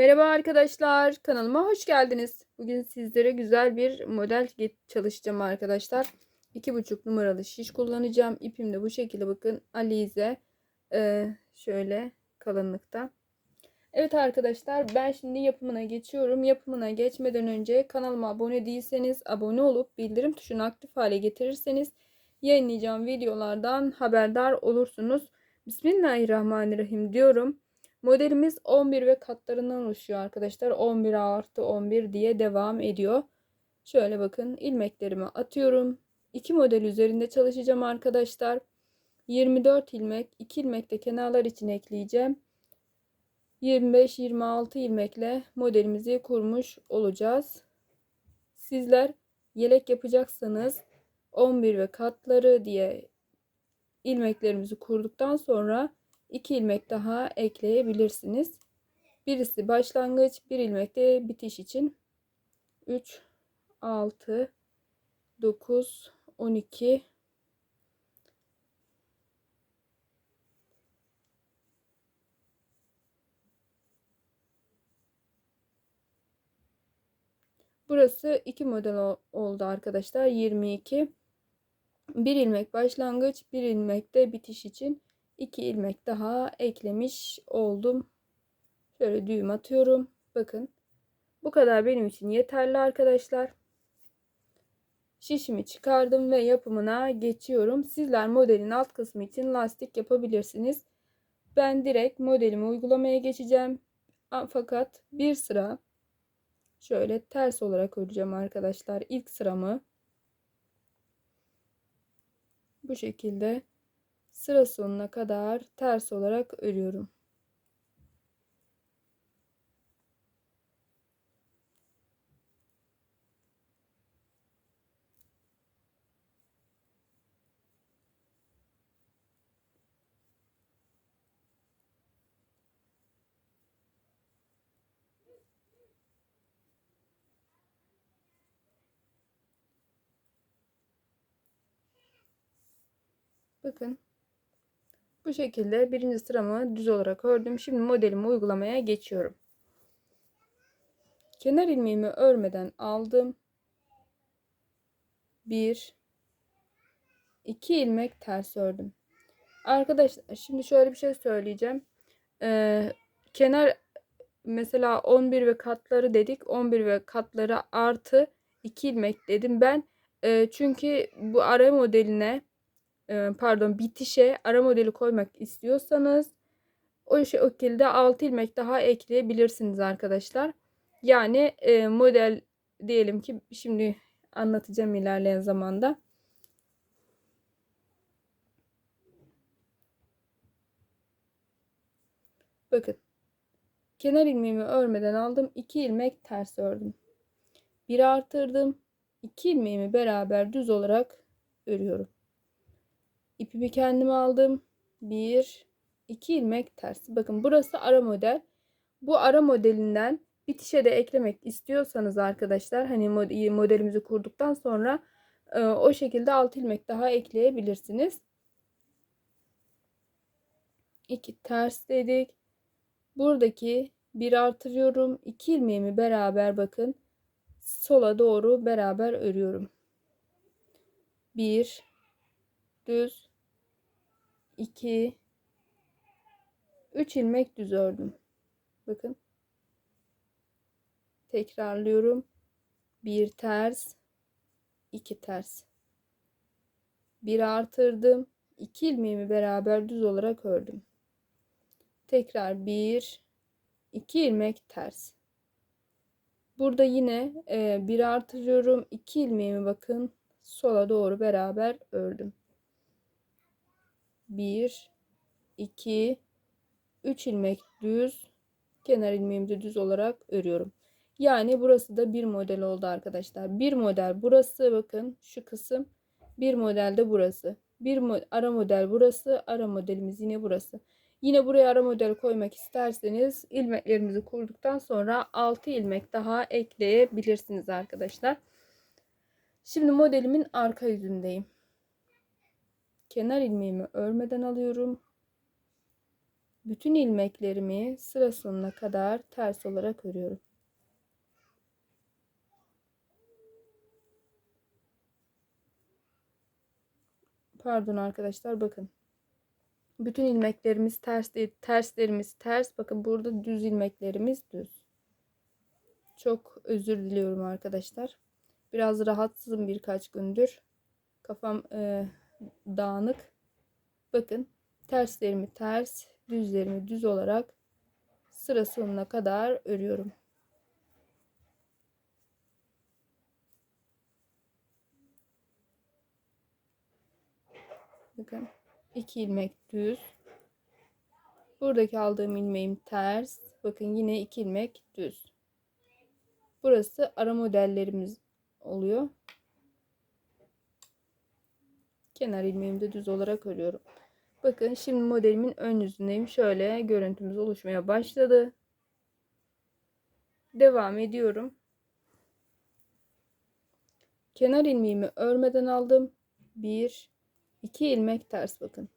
Merhaba arkadaşlar, kanalıma hoş geldiniz. Bugün sizlere güzel bir model çalışacağım arkadaşlar. 2,5 numaralı şiş kullanacağım. İpim de bu şekilde bakın Alize ee, şöyle kalınlıkta. Evet arkadaşlar ben şimdi yapımına geçiyorum. Yapımına geçmeden önce kanalıma abone değilseniz abone olup bildirim tuşunu aktif hale getirirseniz yayınlayacağım videolardan haberdar olursunuz. Bismillahirrahmanirrahim diyorum. Modelimiz 11 ve katlarından oluşuyor arkadaşlar. 11 artı 11 diye devam ediyor. Şöyle bakın ilmeklerimi atıyorum. 2 model üzerinde çalışacağım arkadaşlar. 24 ilmek, 2 ilmek de kenarlar için ekleyeceğim. 25-26 ilmekle modelimizi kurmuş olacağız. Sizler yelek yapacaksanız 11 ve katları diye ilmeklerimizi kurduktan sonra 2 ilmek daha ekleyebilirsiniz. Birisi başlangıç, bir ilmek de bitiş için 3 6 9 12 Burası iki model oldu arkadaşlar. 22. Bir ilmek başlangıç, bir ilmek de bitiş için 2 ilmek daha eklemiş oldum. Şöyle düğüm atıyorum. Bakın. Bu kadar benim için yeterli arkadaşlar. Şişimi çıkardım ve yapımına geçiyorum. Sizler modelin alt kısmı için lastik yapabilirsiniz. Ben direkt modelimi uygulamaya geçeceğim. Fakat bir sıra şöyle ters olarak öreceğim arkadaşlar. İlk sıramı bu şekilde sıra sonuna kadar ters olarak örüyorum. Bakın bu şekilde birinci sıramı düz olarak ördüm. Şimdi modelimi uygulamaya geçiyorum. Kenar ilmeğimi örmeden aldım. 1 2 ilmek ters ördüm. Arkadaşlar şimdi şöyle bir şey söyleyeceğim. Ee, kenar mesela 11 ve katları dedik. 11 ve katları artı 2 ilmek dedim. Ben e, çünkü bu ara modeline pardon bitişe ara modeli koymak istiyorsanız o şekilde 6 ilmek daha ekleyebilirsiniz arkadaşlar. Yani e, model diyelim ki şimdi anlatacağım ilerleyen zamanda. Bakın. Kenar ilmeğimi örmeden aldım. 2 ilmek ters ördüm. Bir artırdım. 2 ilmeğimi beraber düz olarak örüyorum. İpimi kendime aldım. Bir, iki ilmek ters. Bakın burası ara model. Bu ara modelinden bitişe de eklemek istiyorsanız arkadaşlar hani modelimizi kurduktan sonra e, o şekilde 6 ilmek daha ekleyebilirsiniz. 2 ters dedik. Buradaki bir artırıyorum. 2 ilmeğimi beraber bakın sola doğru beraber örüyorum. 1 düz 2 3 ilmek düz ördüm. Bakın. Tekrarlıyorum. Bir ters, iki ters. Bir artırdım. 2 ilmeğimi beraber düz olarak ördüm. Tekrar bir, iki ilmek ters. Burada yine e, bir artırıyorum. 2 ilmeğimi bakın sola doğru beraber ördüm. 1 2 3 ilmek düz kenar ilmeğimi de düz olarak örüyorum. Yani burası da bir model oldu arkadaşlar. Bir model burası bakın şu kısım. Bir model de burası. Bir mo ara model burası. Ara modelimiz yine burası. Yine buraya ara model koymak isterseniz ilmeklerimizi kurduktan sonra 6 ilmek daha ekleyebilirsiniz arkadaşlar. Şimdi modelimin arka yüzündeyim kenar ilmeğimi örmeden alıyorum. Bütün ilmeklerimi sıra sonuna kadar ters olarak örüyorum. Pardon arkadaşlar bakın. Bütün ilmeklerimiz ters değil, terslerimiz ters. Bakın burada düz ilmeklerimiz düz. Çok özür diliyorum arkadaşlar. Biraz rahatsızım birkaç gündür. Kafam e, dağınık. Bakın terslerimi ters, düzlerimi düz olarak sıra sonuna kadar örüyorum. Bakın iki ilmek düz. Buradaki aldığım ilmeğim ters. Bakın yine iki ilmek düz. Burası ara modellerimiz oluyor. Kenar ilmeğimi de düz olarak örüyorum. Bakın şimdi modelimin ön yüzündeyim. Şöyle görüntümüz oluşmaya başladı. Devam ediyorum. Kenar ilmeğimi örmeden aldım. 1 2 ilmek ters bakın.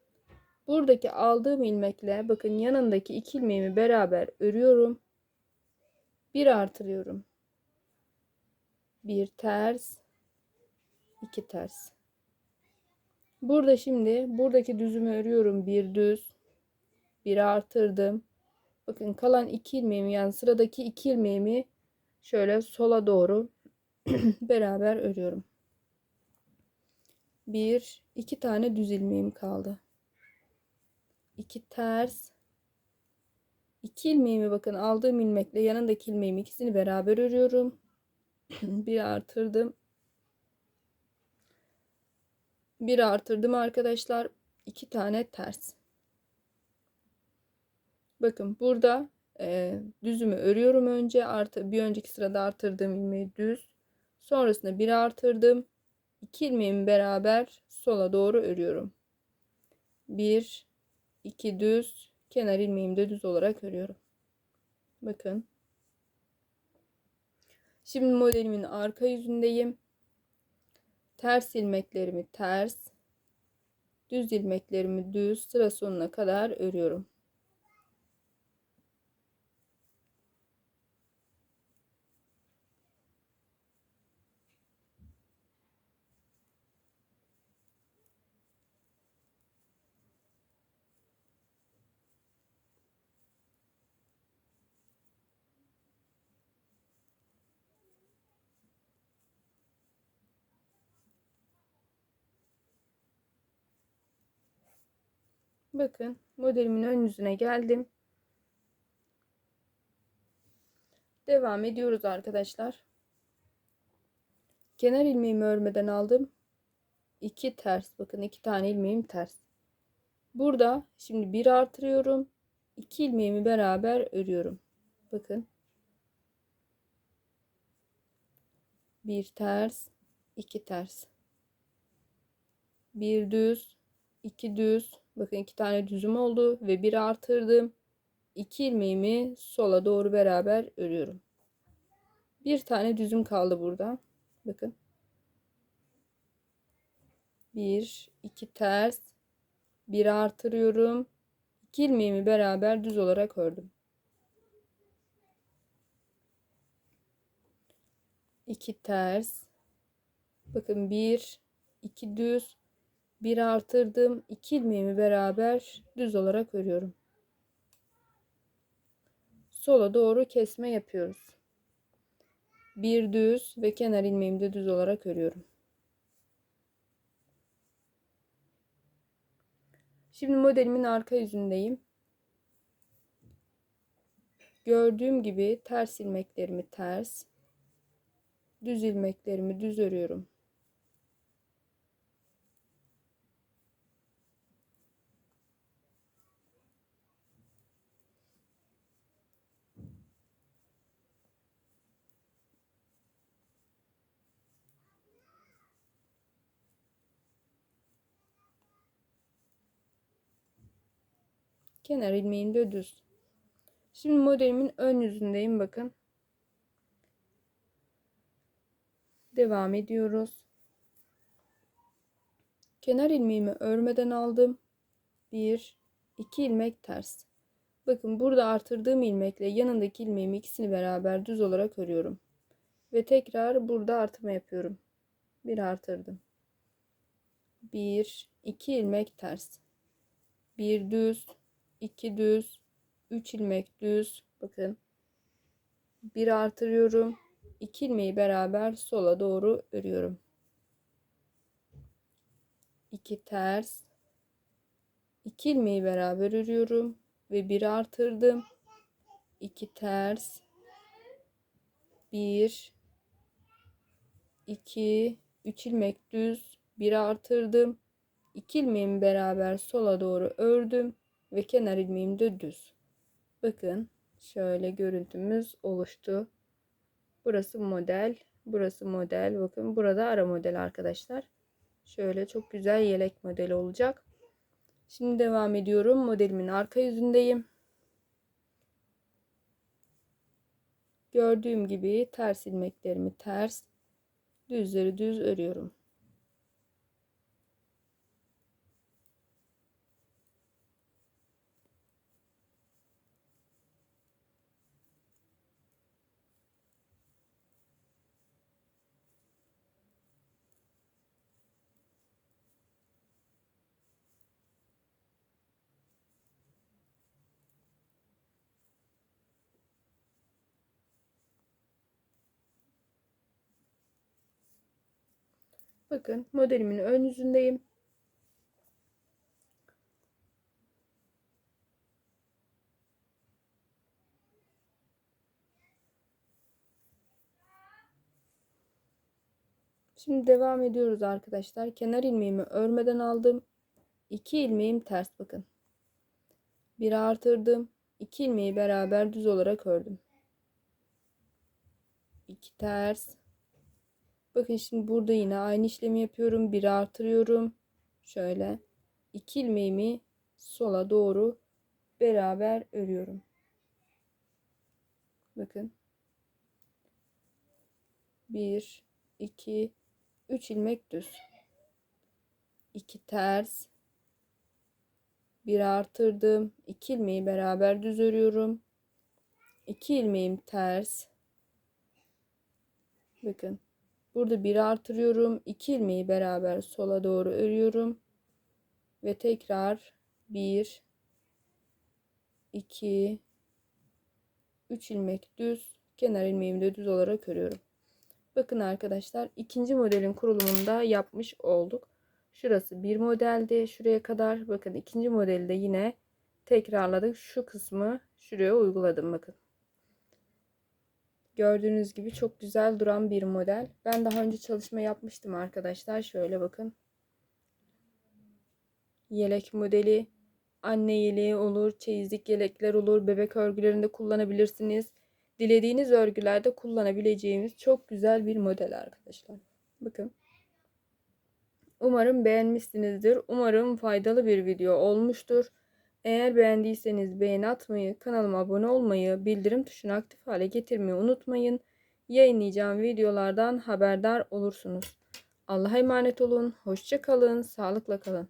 Buradaki aldığım ilmekle bakın yanındaki iki ilmeğimi beraber örüyorum. Bir artırıyorum. Bir ters, iki ters. Burada şimdi buradaki düzümü örüyorum. Bir düz, bir artırdım. Bakın kalan iki ilmeğimi yani sıradaki iki ilmeğimi şöyle sola doğru beraber örüyorum. Bir, iki tane düz ilmeğim kaldı. İki ters. İki ilmeğimi bakın aldığım ilmekle yanındaki ilmeğimi ikisini beraber örüyorum. bir artırdım. Bir artırdım arkadaşlar. iki tane ters. Bakın burada e, düzümü örüyorum önce. Artı, bir önceki sırada artırdığım ilmeği düz. Sonrasında bir artırdım. 2 ilmeğimi beraber sola doğru örüyorum. 1 2 düz kenar ilmeğimi de düz olarak örüyorum. Bakın. Şimdi modelimin arka yüzündeyim. Ters ilmeklerimi ters, düz ilmeklerimi düz sıra sonuna kadar örüyorum. Bakın modelimin ön yüzüne geldim. Devam ediyoruz arkadaşlar. Kenar ilmeğimi örmeden aldım. 2 ters. Bakın iki tane ilmeğim ters. Burada şimdi bir artırıyorum. 2 ilmeğimi beraber örüyorum. Bakın. Bir ters, iki ters. Bir düz, iki düz, Bakın iki tane düzüm oldu ve bir artırdım. İki ilmeğimi sola doğru beraber örüyorum. Bir tane düzüm kaldı burada. Bakın. Bir, iki ters. Bir artırıyorum. İki ilmeğimi beraber düz olarak ördüm. İki ters. Bakın bir, iki düz, bir artırdım. iki ilmeğimi beraber düz olarak örüyorum. Sola doğru kesme yapıyoruz. Bir düz ve kenar ilmeğimi de düz olarak örüyorum. Şimdi modelimin arka yüzündeyim. Gördüğüm gibi ters ilmeklerimi ters, düz ilmeklerimi düz örüyorum. Kenar ilmeğim de düz. Şimdi modelimin ön yüzündeyim bakın. Devam ediyoruz. Kenar ilmeğimi örmeden aldım. 1 2 ilmek ters. Bakın burada artırdığım ilmekle yanındaki ilmeğimi ikisini beraber düz olarak örüyorum. Ve tekrar burada artırma yapıyorum. Bir artırdım. Bir, iki ilmek ters. Bir düz, iki düz, üç ilmek düz. Bakın. Bir artırıyorum. İki ilmeği beraber sola doğru örüyorum. İki ters. İki ilmeği beraber örüyorum ve bir artırdım. iki ters. Bir, iki, üç ilmek düz, bir artırdım. İki ilmeğimi beraber sola doğru ördüm ve kenar ilmeğim de düz. Bakın şöyle görüntümüz oluştu. Burası model, burası model. Bakın burada ara model arkadaşlar. Şöyle çok güzel yelek modeli olacak. Şimdi devam ediyorum. Modelimin arka yüzündeyim. Gördüğüm gibi ters ilmeklerimi ters, düzleri düz örüyorum. Bakın modelimin ön yüzündeyim. Şimdi devam ediyoruz arkadaşlar. Kenar ilmeğimi örmeden aldım. 2 ilmeğim ters bakın. Bir artırdım. 2 ilmeği beraber düz olarak ördüm. 2 ters. Bakın şimdi burada yine aynı işlemi yapıyorum. Bir artırıyorum. Şöyle. 2 ilmeğimi sola doğru beraber örüyorum. Bakın. 1 2 3 ilmek düz. 2 ters. Bir artırdım. 2 ilmeği beraber düz örüyorum. 2 ilmeğim ters. Bakın. Burada bir artırıyorum. 2 ilmeği beraber sola doğru örüyorum. Ve tekrar 1 2 3 ilmek düz. Kenar ilmeğimi de düz olarak örüyorum. Bakın arkadaşlar ikinci modelin kurulumunu da yapmış olduk. Şurası bir modeldi. Şuraya kadar bakın ikinci modeli de yine tekrarladık. Şu kısmı şuraya uyguladım bakın. Gördüğünüz gibi çok güzel duran bir model. Ben daha önce çalışma yapmıştım arkadaşlar. Şöyle bakın. Yelek modeli. Anne yeleği olur. Çeyizlik yelekler olur. Bebek örgülerinde kullanabilirsiniz. Dilediğiniz örgülerde kullanabileceğimiz çok güzel bir model arkadaşlar. Bakın. Umarım beğenmişsinizdir. Umarım faydalı bir video olmuştur. Eğer beğendiyseniz beğeni atmayı, kanalıma abone olmayı, bildirim tuşunu aktif hale getirmeyi unutmayın. Yayınlayacağım videolardan haberdar olursunuz. Allah'a emanet olun. Hoşça kalın. Sağlıkla kalın.